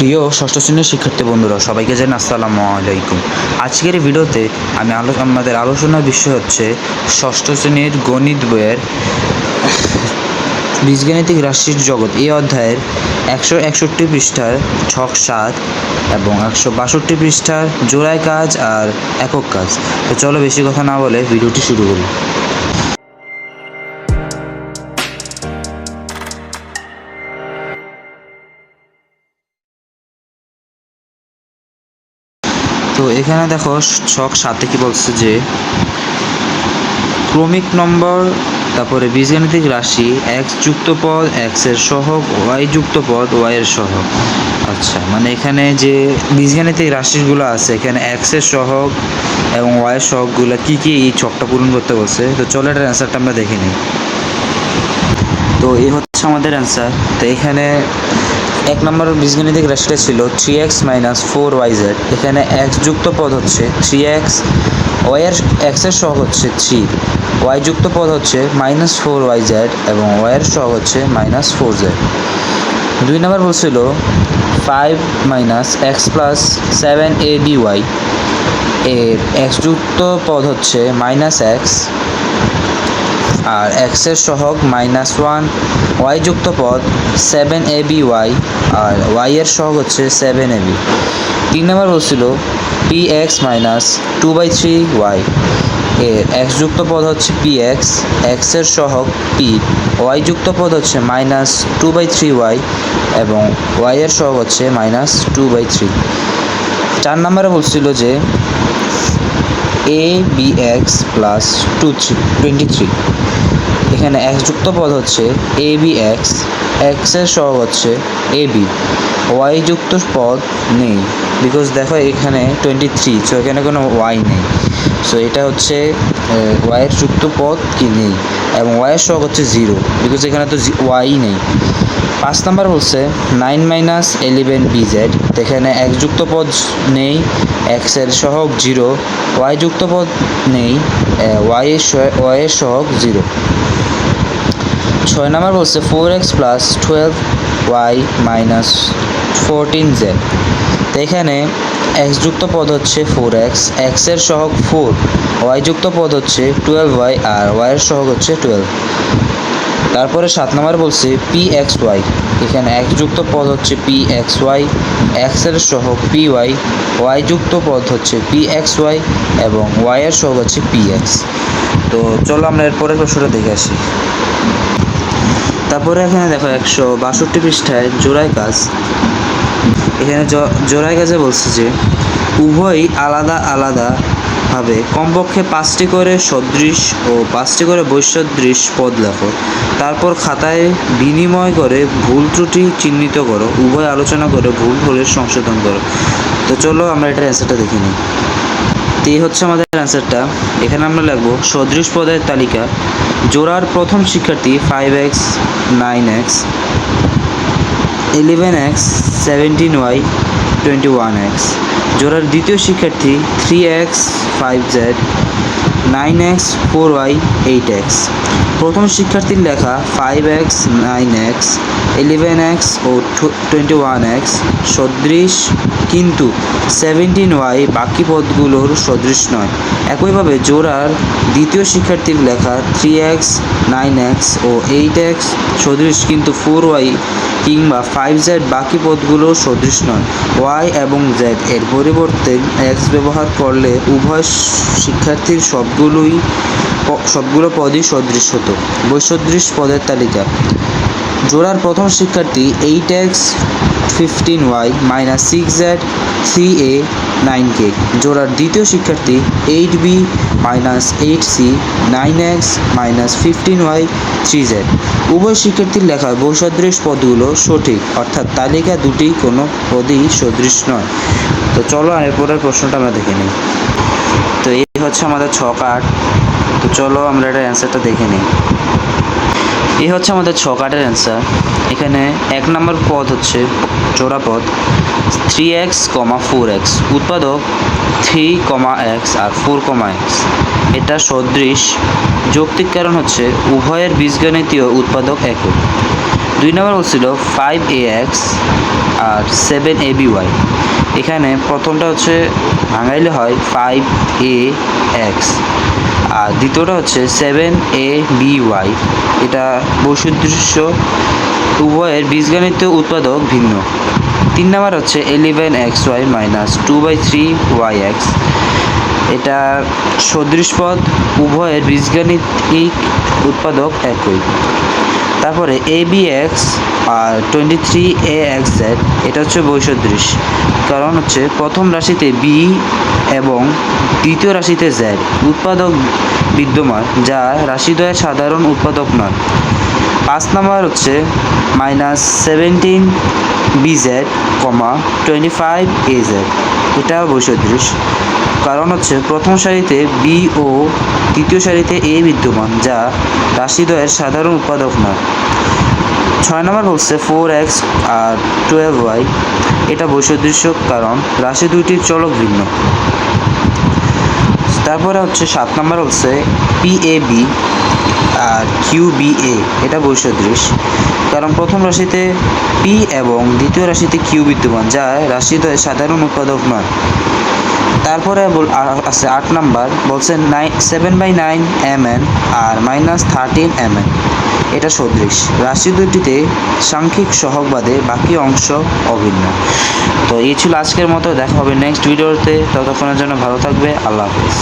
প্রিয় ষষ্ঠ শ্রেণির শিক্ষার্থী বন্ধুরা, সবাইকে জানাই আসসালামু আলাইকুম। আজকের ভিডিওতে আমি আলো আমাদের আলোচনার বিষয় হচ্ছে ষষ্ঠ শ্রেণির গণিত বইয়ের বীজগাণিতিক রাশির জগৎ। এই অধ্যায়ের একশো একষট্টি পৃষ্ঠার ছক সাত এবং একশো বাষট্টি পৃষ্ঠার জোড়ায় কাজ আর একক কাজ। তো চলো বেশি কথা না বলে ভিডিওটি শুরু করি। তো এখানে দেখো ছক সাথে কি বলছে যে ক্রমিক নম্বর, তারপরে বীজগাণিতিক রাশি এক্স যুক্ত পদ এক্সের সহগ ওয়াই যুক্ত পদ ওয়াই এর সহগ। আচ্ছা মানে এখানে যে বীজগাণিতিক রাশিগুলো আছে, এখানে এক্সের সহগ এবং ওয়াই এর সহগগুলো কি কি এই ছকটা পূরণ করতে বলছে? তো চলো এটার অ্যান্সারটা আমরা দেখে নিই। তো এই হচ্ছে আমাদের অ্যান্সার তো এখানে এক নম্বর বীজগণিতিক রাশিটা ছিল three X minus four Y Z এখানে এক্স যুক্ত পদ হচ্ছে থ্রি এক্স ওয়াইয়ের এক্সের সহ হচ্ছে থ্রি ওয়াই যুক্ত পদ হচ্ছে মাইনাস ফোর ওয়াই জেড এবং ওয়াইয়ের সহ হচ্ছে মাইনাস ফোর জেড দুই নম্বর বলছিল five minus X plus seven A B Y এর এক্স যুক্ত পদ হচ্ছে মাইনাস এক্স আর এক্সের সহগ মাইনাস ওয়ান ওয়াই যুক্ত পদ সেভেন এ বি ওয়াই আর ওয়াই এর সহগ হচ্ছে সেভেন এ বি তিন নম্বর বলছিল P X minus two by three Y এর এক্স যুক্ত পদ হচ্ছে পি এক্স এক্সের সহগ পি ওয়াই যুক্ত পদ হচ্ছে minus two by three Y এবং ওয়াই এর সহগ হচ্ছে মাইনাস টু বাই থ্রি চার নম্বরে বলছিল যে A B X plus two three twenty three এখানে এক্স যুক্ত পদ হচ্ছে এ বি এক্স এক্সের সহগ হচ্ছে এ বি ওয়াই যুক্ত পদ নেই বিকজ দেখো এখানে টোয়েন্টি থ্রি সো এখানে কোনো ওয়াই নেই। সো এটা হচ্ছে ওয়াইয়ের যুক্ত পদ কি নেই, এবং ওয়াইয়ের সহগ হচ্ছে জিরো বিকজ এখানে তো ওয়াই নেই। পাঁচ নাম্বার বলছে nine minus eleven B Z এখানে এক যুক্ত পদ নেই এক্সের সহগ জিরো ওয়াই যুক্ত পদ নেই ওয়াই এর ওয়াই এর সহগ জিরো ছয় নাম্বার বলছে four X plus twelve Y minus fourteen Z এখানে এক্স যুক্ত পদ হচ্ছে ফোর এক্স এক্সের সহগ ফোর ওয়াই যুক্ত পদ হচ্ছে টুয়েলভ ওয়াই আর ওয়াই এর সহগ হচ্ছে টুয়েলভ তারপরে সাত নম্বর বলছে পি এক্স ওয়াই এখানে এক্স যুক্ত পদ হচ্ছে পি এক্স ওয়াই এক্সের সহ পি ওয়াই ওয়াই যুক্ত পদ হচ্ছে পি এক্স ওয়াই এবং ওয়াই এর সহ হচ্ছে পি এক্স তো চলো আমরা এরপরের প্রশ্নটা দেখে আসি। তারপরে এখানে দেখো একশো বাষট্টি পৃষ্ঠায় জোড়ায় কাজ। এখানে জোড়ায় কাজে বলছে যে, উভয়ই আলাদা আলাদা ভাবে। কমপক্ষে পাঁচটি করে সদৃশ ও পাঁচটি করে বৈসদৃশ পদ লেখো। তারপর খাতায় বিনিময় করে ভুল ত্রুটি চিহ্নিত করো। উভয় আলোচনা করে ভুল হলে সংশোধন করো। তো চলো আমরা এটার অ্যান্সারটা দেখে নিই। তো এই হচ্ছে আমাদের অ্যান্সারটা এখানে আমরা লিখব, সদৃশ পদের তালিকা। জোড়ার প্রথম শিক্ষার্থী five X nine X eleven X seventeen Y twenty one X জোড়ার দ্বিতীয় শিক্ষার্থী three X five Z, nine X four Y eight X. প্রথম শিক্ষার্থীর লেখা five X, nine X, eleven X ও টোয়েন্টি ওয়ান এক্স, সদৃশ, কিন্তু সেভেন্টিন ওয়াই বাকি পদগুলোর সদৃশ নয়। একইভাবে জোড়ার দ্বিতীয় শিক্ষার্থীর লেখা থ্রি এক্স, নাইন এক্স ও এইট এক্স, সদৃশ, কিন্তু ফোর ওয়াই কিংবা ফাইভ জেড বাকি পদগুলো সদৃশ নয়। ওয়াই এবং জেড এর পরিবর্তে এক্স ব্যবহার করলে উভয় শিক্ষার্থীর সবগুলোই সবগুলো পদই সদৃশ হতো বৈসদৃশ পদের তালিকা। জোড়ার প্রথম শিক্ষার্থী eight X fifteen Y minus six Z three A nine K জোড়ার দ্বিতীয় শিক্ষার্থী eight B minus eight C nine X minus fifteen Y three Z উভয় শিক্ষার্থীর লেখা বৈসদৃশ পদগুলো সঠিক, অর্থাৎ তালিকা দুটি কোনো পদই সদৃশ নয়। তো চলো এরপরের প্রশ্নটা আমরা দেখে নিই। তো এই হচ্ছে আমাদের ছক আট তো চলো আমরা এটার অ্যান্সারটা দেখে নিই। এই হচ্ছে আমাদের ছ কাটের অ্যান্সার এখানে এক নম্বর পদ হচ্ছে জোড়া পদ। Three X comma four X উৎপাদক থ্রি কমা এক্স আর ফোর কমা এক্স এটা সদৃশ। যৌক্তিক কারণ হচ্ছে উভয়ের বীজগণিতীয় উৎপাদক একক দুই নম্বর বলছিল ফাইভ এ এক্স আর সেভেন এ বি ওয়াই এখানে প্রথমটা হচ্ছে ভাঙাইলে হয় ফাইভ এ এক্স আর দ্বিতীয়টা হচ্ছে সেভেন এ বি ওয়াই এটা বৈশুদৃশ্য উভয়ের বীজগণিত উৎপাদক ভিন্ন। তিন নম্বর হচ্ছে eleven X Y minus two by three Y X এটা সদৃশ পদ। উভয়ের বীজগণিতিক উৎপাদক একই। তারপরে A B x R twenty three A X Z এটা হচ্ছে বৈসদৃশ। কারণ হচ্ছে প্রথম রাশিতে বি এবং দ্বিতীয় রাশিতে জেড উৎপাদক বিদ্যমান, যা রাশিদ্বয়ের সাধারণ উৎপাদক নয়। পাঁচ নাম্বার হচ্ছে minus seventeen B Z comma twenty five A Z এটা বৈসদৃশ। কারণ হচ্ছে প্রথম সারিতে বি ও তৃতীয় সারিতে এ বিদ্যমান, যা রাশিদ্বয়ের সাধারণ উৎপাদক নয়। ছয় নম্বর বলছে ফোর এক্স আর টুয়েলভ ওয়াই এটা বৈসদৃশ্য কারণ রাশি দুইটির চলক ভিন্ন। তারপরে হচ্ছে সাত নম্বর হচ্ছে পি এ বি আর কিউ বি এ এটা বৈসদৃশ কারণ প্রথম রাশিতে পি এবং দ্বিতীয় রাশিতে কিউ বিদ্যমান, যা রাশিদ্বয়ের সাধারণ উৎপাদক নয়। তারপরে আছে আট নাম্বার, বলছে nine seven by nine M N R minus thirteen M N এটা সদৃশ রাশি দুটিতে সাংখ্যিক সহগ বাদে বাকি অংশ অভিন্ন। তো এই ছিল আজকের মতো, দেখা হবে নেক্সট ভিডিওতে ততক্ষণের জন্য ভালো থাকবে, আল্লাহ হাফিজ।